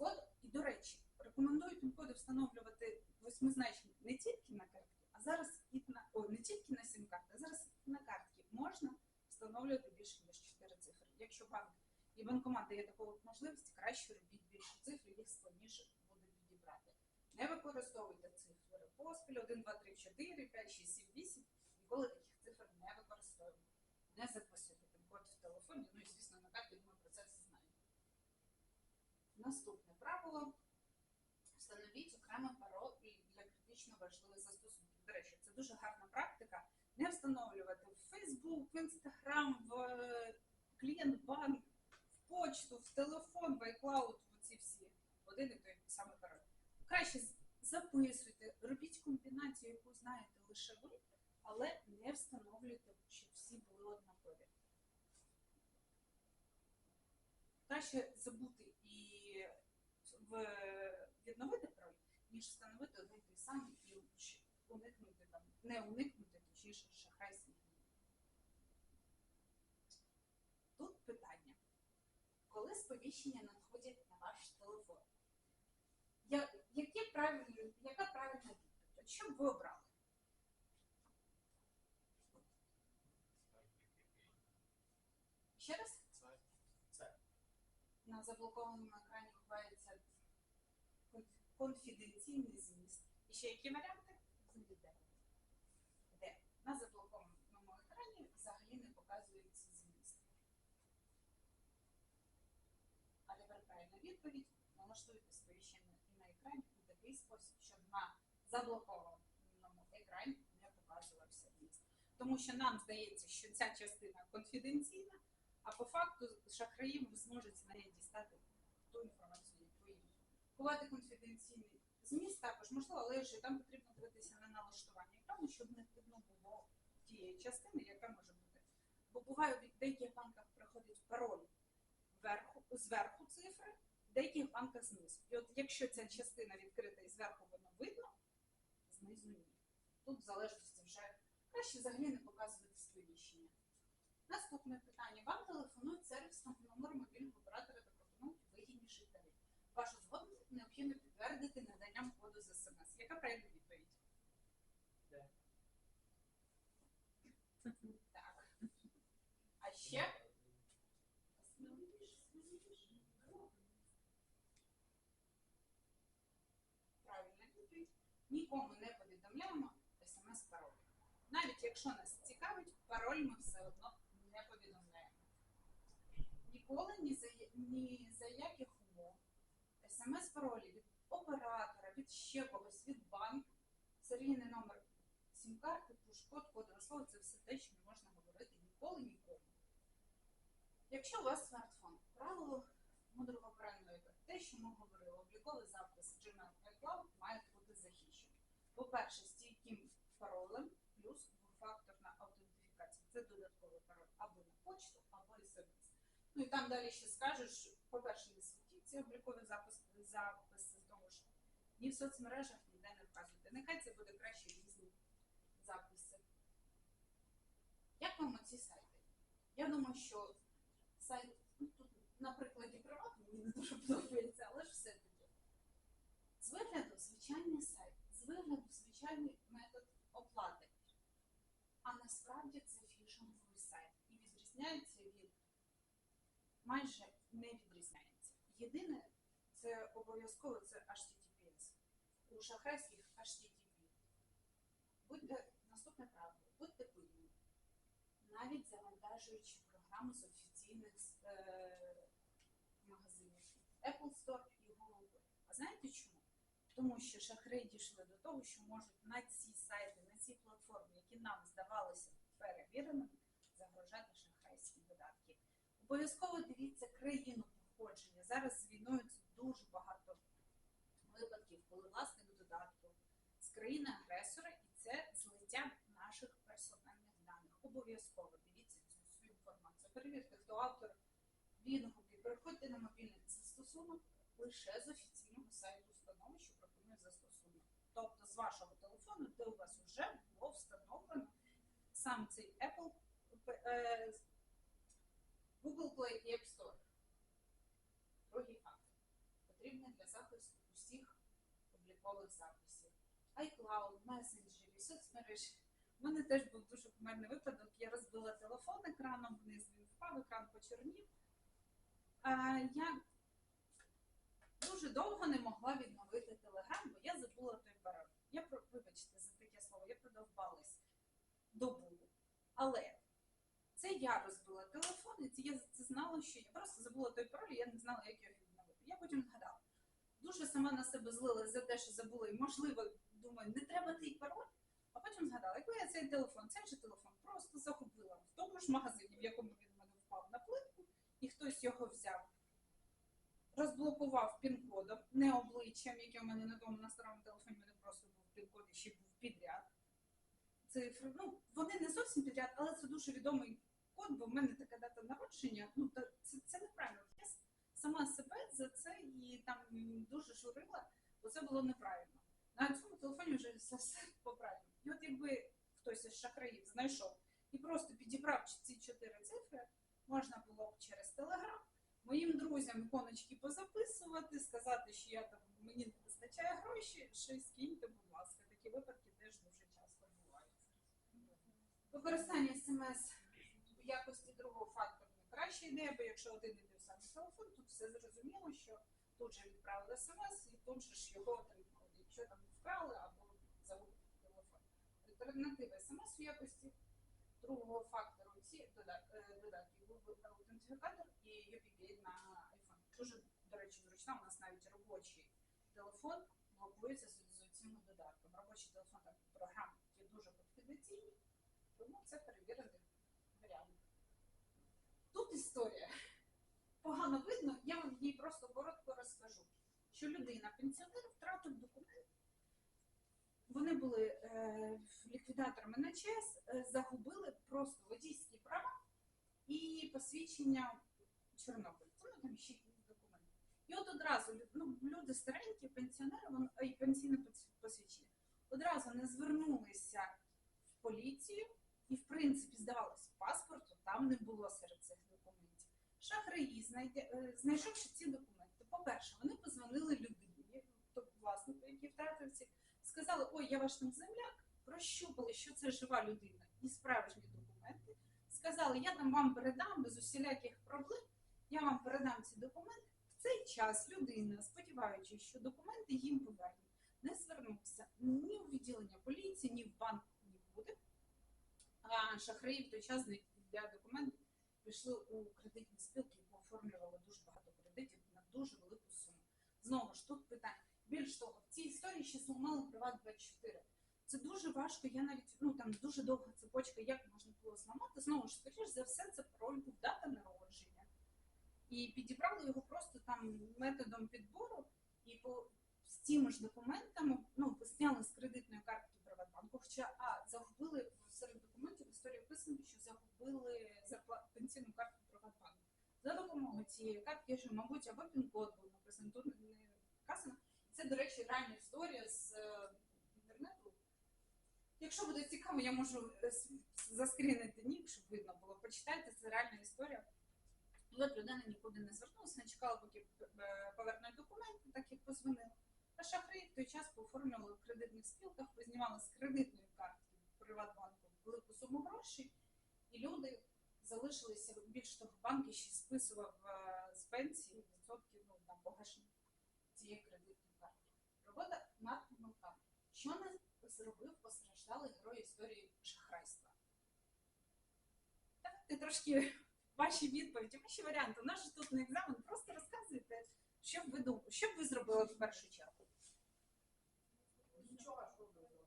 Пін-код, і до речі, рекомендую пін-коди встановлювати восьмизначні не тільки на картки, а зараз і на о, не тільки на сім-карти, а зараз і на картки можна встановлювати більше ніж 4 цифри. Якщо банк і банкомат дає таку можливість, краще робіть більше цифр, їх складніше буде підібрати. Не використовуйте цифри поспіль 1, 2, 3, 4, 5, 6, 7, 8. Ніколи таких цифр не використовуємо. Не записуйте пін-код в телефоні, ну і звісно на карті ми про це все знаємо. Наступне правило. Встановіть окремий пароль для критично важливих застосунків. До речі, це дуже гарна практика. Не встановлювати в Facebook, в Instagram, в е, клієнт-банк, в почту, в телефон, в iCloud, в ці всі один і той самий пароль. Краще записуйте, робіть комбінацію, яку знаєте лише ви, але не встановлюйте, щоб всі були однакові. Краще забути відновити пароль, ніж встановити один той самий і уникнути там, не уникнути, точніше, дій. Тут питання. Коли сповіщення надходять на ваш телефон? Я, які правильні, яка правильна відповідь? От що б ви обрали? Ще раз? Це. На заблокованому екрані конфіденційний зміст. І ще які варіанти? Де? Де? На заблокованому екрані взагалі не показується зміст. А тепер правильна відповідь. Налаштуйте сповіщення на екрані у такий спосіб, щоб на заблокованому екрані не показувався зміст. Тому що нам здається, що ця частина конфіденційна, а по факту шахраї зможуть з неї дістати ту інформацію. Ховати конфіденційний зміст також можливо, але ж там потрібно дивитися на налаштування екрану, щоб не видно було тієї частини, яка може бути. Бо буває в деяких банках приходить пароль вверху, зверху цифри, в деяких банках знизу. І от якщо ця частина відкрита і зверху воно видно, знизу ні. Тут в залежності вже краще взагалі не показувати сповіщення. Наступне питання. Вам телефонують сервісного номеру мобільного оператора Вашу згоду необхідно підтвердити наданням коду з смс. Яка правильна відповідь? Де? Так. А ще правильна відповідь. Нікому не повідомляємо смс-пароль. Навіть якщо нас цікавить, пароль ми все одно не повідомляємо. Ніколи ні за, ні за яких смс-паролі від оператора, від ще когось, від банку, серійний номер сім-карти, пуш-код, кодове слово це все те, що не можна говорити ніколи нікому. Якщо у вас смартфон, правило мудрого параноїда, те, що ми говорили, обліковий запис Gmail iCloud має бути захищений. По-перше, стійким паролем плюс двофакторна аутентифікація. Це додатковий пароль або на почту, або SMS. Ну і там далі ще скажеш, по-перше, не світіть ці облікові записи, записи тому що ні в соцмережах, ніде не вказуйте. Нехай це буде краще різні записи. Як вам оці сайти? Я думаю, що сайт, ну тут на прикладі приватно мені не дуже подобається, але ж все-таки. З вигляду звичайний сайт, з вигляду звичайний метод оплати. А насправді це фішинговий сайт і відрізняється від майже не відрізняється. Єдине, це обов'язково це HTTPS. У шахрайських HTTP. Будьте наступне правило, будьте пильними. Навіть завантажуючи програму з офіційних е, магазинів Apple Store і Google. А знаєте чому? Тому що шахраї дійшли до того, що можуть на ці сайти, на ці платформи, які нам здавалися перевіреними, загрожати шахрайські видатки. Обов'язково дивіться країну походження. Зараз з війною дуже багато випадків, коли власник додатку з країни агресора, і це злиття наших персональних даних. Обов'язково дивіться цю всю інформацію. Перевірте, хто автор відгуки. Переходьте на мобільний застосунок лише з офіційного сайту установи, що пропонує застосунок. Тобто з вашого телефону, де у вас вже було встановлено сам цей Apple, е, Google Play і App Store. Облікових записів. iCloud, месенджерів, соцмереж. У мене теж був дуже кумедний випадок. Я розбила телефон екраном вниз, він впав, екран почорнів. А, я дуже довго не могла відновити телеграм, бо я забула той пароль. Я вибачте за таке слово, я продовбалась добу. Але це я розбила телефон, і це я це знала, що я просто забула той пароль, я не знала, як його відновити. Я потім згадала. Дуже сама на себе злилась за те, що забула, і можливо, думаю, не треба той пароль. А потім згадала, якби я цей телефон, цей же телефон просто загубила в тому ж магазині, в якому він в мене впав на плитку, і хтось його взяв, розблокував пін-кодом, не обличчям, яке у мене на тому на старому телефоні, мене просто був пін-код і ще був підряд. Цифри, ну, вони не зовсім підряд, але це дуже відомий код, бо в мене така дата народження. Ну, це, це неправильно. Сама себе за це і там дуже журила, бо це було неправильно. На цьому телефоні вже все, все поправильно. І от якби хтось із шахраїв знайшов і просто підібрав ці чотири цифри, можна було б через телеграм моїм друзям іконочки позаписувати, сказати, що я там мені не вистачає гроші, щось скиньте, будь ласка. Такі випадки теж дуже часто бувають. Використання смс в якості другого фактору не краща ідея, бо якщо один той телефон, тут все зрозуміло, що тут же відправили смс і тут же ж його отримали. Якщо там вкрали або загубили телефон. Альтернатива смс в якості другого фактору ці е, додатки Google аутентифікатор і UPGate на iPhone. Дуже, до речі, зручна. У нас навіть робочий телефон блокується з, цим додатком. Робочий телефон там програм є дуже конфіденційні, тому це перевірений варіант. Тут історія погано видно, я вам її просто коротко розкажу. Що людина, пенсіонер, втратив документ. Вони були е, ліквідаторами на ЧС, е, загубили просто водійські права і посвідчення Чорнобильця. Ну там ще документи. І от одразу ну, люди старенькі, пенсіонери, вони, і пенсійне посвідчення, одразу не звернулися в поліцію, і в принципі здавалося, паспорту там не було. Шахраї, е, знайшовши ці документи, по-перше, вони позвонили людині, тобто власнику, який втратив сказали, ой, я ваш там земляк, прощупали, що це жива людина і справжні документи. Сказали, я там вам передам без усіляких проблем, я вам передам ці документи. В цей час людина, сподіваючись, що документи їм повернуть, не звернувся ні у відділення поліції, ні в банк нікуди. А шахраї в той час для документів пішли у кредитні спілки і пооформлювали дуже багато кредитів на дуже велику суму. Знову ж тут питання. Більш того, в цій історії ще зламали приват 24. Це дуже важко. Я навіть ну там дуже довга цепочка, як можна було зламати. Знову ж скоріш за все, це пароль був дата народження. І підібрали його просто там методом підбору, і по з цими ж документами ну зняли з кредитної картки Приватбанку. Хоча а загубили серед документів історії вписано, що загубили зарплату пенсійну картку Приватбанку. За допомогою цієї картки, що, мабуть, або пін-код був написаний, тут не вказано. Це, до речі, реальна історія з е, інтернету. Якщо буде цікаво, я можу е, заскрінити нік, щоб видно було. Почитайте, це реальна історія. От людина нікуди не звернулася, не чекала, поки е, повернуть документи, так і позвонила. А шахраї в той час пооформлювали в кредитних спілках, познімали з кредитної картки Приватбанку велику суму грошей, люди залишилися більш того, банк ще списував е, з пенсії відсотки ну, там, погашення цієї кредитної карти. Робота над помилками. Що не зробив постраждалий герой історії шахрайства? Давайте трошки ваші відповіді, ваші варіанти. У нас же тут не екзамен, просто розказуйте, що б ви думали, що б ви зробили в першу чергу. Нічого, що ви робите?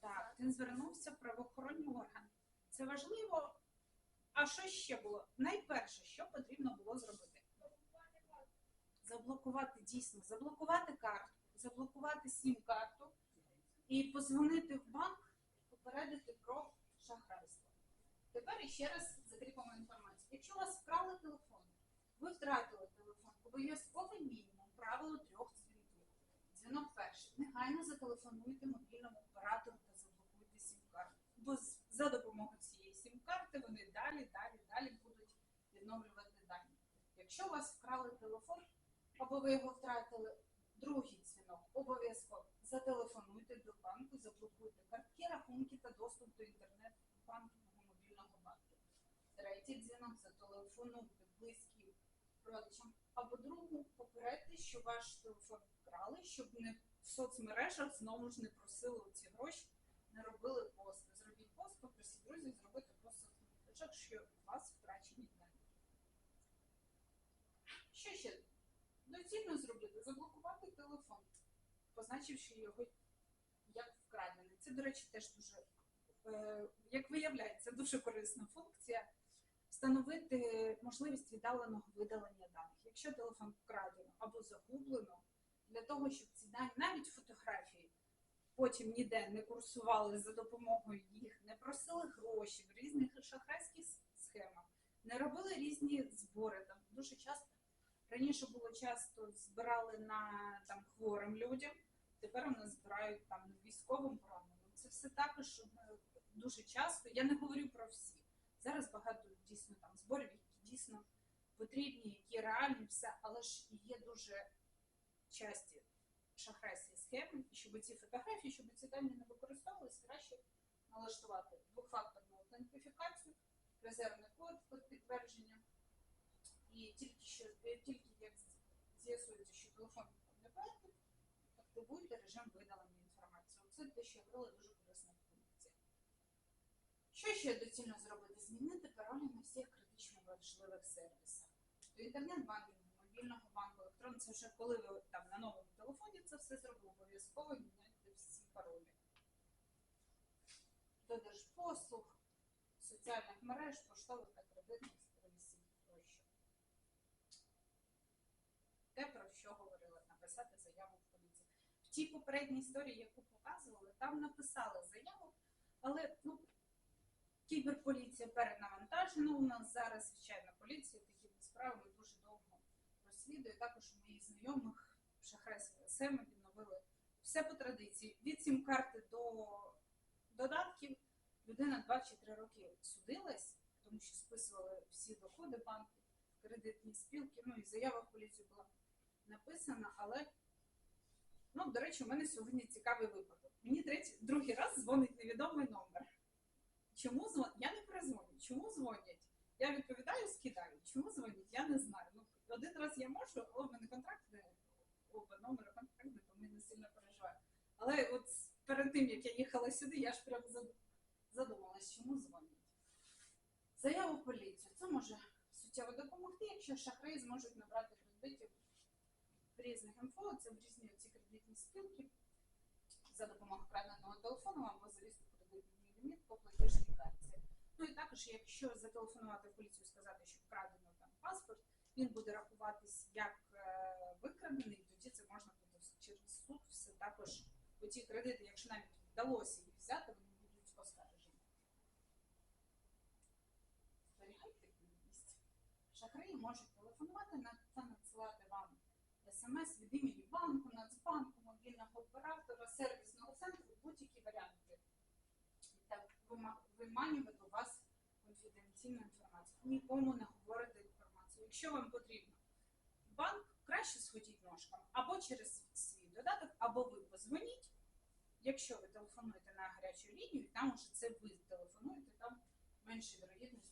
Так, він звернувся в правоохоронні органи. Це важливо. А що ще було? Найперше, що потрібно було зробити? Заблокувати дійсно, заблокувати картку, заблокувати сім-карту і позвонити в банк, попередити про шахрайство. Тепер іще раз закріпимо інформацію. Якщо у вас вкрали телефон, ви втратили телефон, обов'язковий мінімум правило трьох дзвінків. Дзвінок перший. Негайно зателефонуйте мобільному оператору. Бо за допомогою цієї сім-карти вони далі, далі, далі будуть відновлювати дані. Якщо у вас вкрали телефон, або ви його втратили, другий дзвінок, обов'язково зателефонуйте до банку, заблокуйте картки, рахунки та доступ до інтернет-банкінгу мобільного банку. Третій дзвінок зателефонуйте близьким родичам або другу попередьте, що ваш телефон вкрали, щоб не в соцмережах знову ж не просили ці гроші, не робили пости. Друзів зробити пост в що у вас втрачені дані. Що ще доцільно зробити? Заблокувати телефон, позначивши його як вкрадений. Це, до речі, теж дуже, е, як виявляється, дуже корисна функція встановити можливість віддаленого видалення даних. Якщо телефон вкрадено або загублено, для того, щоб ці дані, навіть фотографії, потім ніде не курсували за допомогою їх, не просили гроші в різних шахрайських схемах, не робили різні збори. Там дуже часто раніше було часто збирали на там хворим людям, тепер вони збирають там військовим пораненим. Це все також е, дуже часто. Я не говорю про всі. Зараз багато дійсно там зборів, які дійсно потрібні, які реальні, все, але ж є дуже часті шахрайські схеми, і щоб ці фотографії, щоб ці дані не використовувалися, краще налаштувати двохфакторну аутентифікацію, резервний код код підтвердження. І тільки що тільки як з'ясується, що телефон не певний, активуйте режим видалення інформації. Це те, що говорила, дуже корисна функція. Що ще доцільно зробити? Змінити паролі на всіх критично важливих сервісах. До інтернет-банкінгу, мобільного банку, електронного, це вже коли ви там на новому телефоні це все зробили, обов'язково міняйте всі паролі. До держпослуг, соціальних мереж, поштових та кредитних Те, про що говорила, написати заяву в поліцію. В тій попередній історії, яку показували, там написали заяву, але ну, кіберполіція перенавантажена. У нас зараз звичайна поліція такими справами дуже довго розслідує. Також у моїх знайомих шахрайські семи відновили все по традиції. Від сім-карти до додатків людина 2 чи 3 роки судилась, тому що списували всі доходи банків, кредитні спілки. Ну і заява в поліцію була написана, але. Ну, до речі, у мене сьогодні цікавий випадок. Мені третій, другий раз дзвонить невідомий номер. Чому дзвонять? Я не перезвоню. Чому дзвонять? Я відповідаю, скидаю. Чому дзвонять? Я не знаю. Ну, один раз я можу, але в мене контракт не оба номери контрактні, тому я не сильно переживаю. Але от перед тим, як я їхала сюди, я ж прям задумалась, чому дзвонять. Заяву поліцію. Це може суттєво допомогти, якщо кредитів в різних МФО, це в різні ці кредитні спілки за допомогою вкраденого телефону або завісти кредитний ліміт по платіжній картці. Ну і також, якщо зателефонувати в поліцію сказати, що вкрадено там паспорт, він буде рахуватись як е, викрадений, тоді це можна буде через суд все також оті кредити, якщо навіть вдалося їх взяти, вони будуть оскаржені. Зберігайте вільність. Шахраї можуть телефонувати на- смс від імені банку, Нацбанку, мобільного оператора, сервісного центру, будь-які варіанти. Та виманювати у вас конфіденційну інформацію. Нікому не говорите інформацію. Якщо вам потрібно банк, краще сходіть ножками або через свій додаток, або ви позвоніть. Якщо ви телефонуєте на гарячу лінію, там уже це ви телефонуєте, там менше вірогідність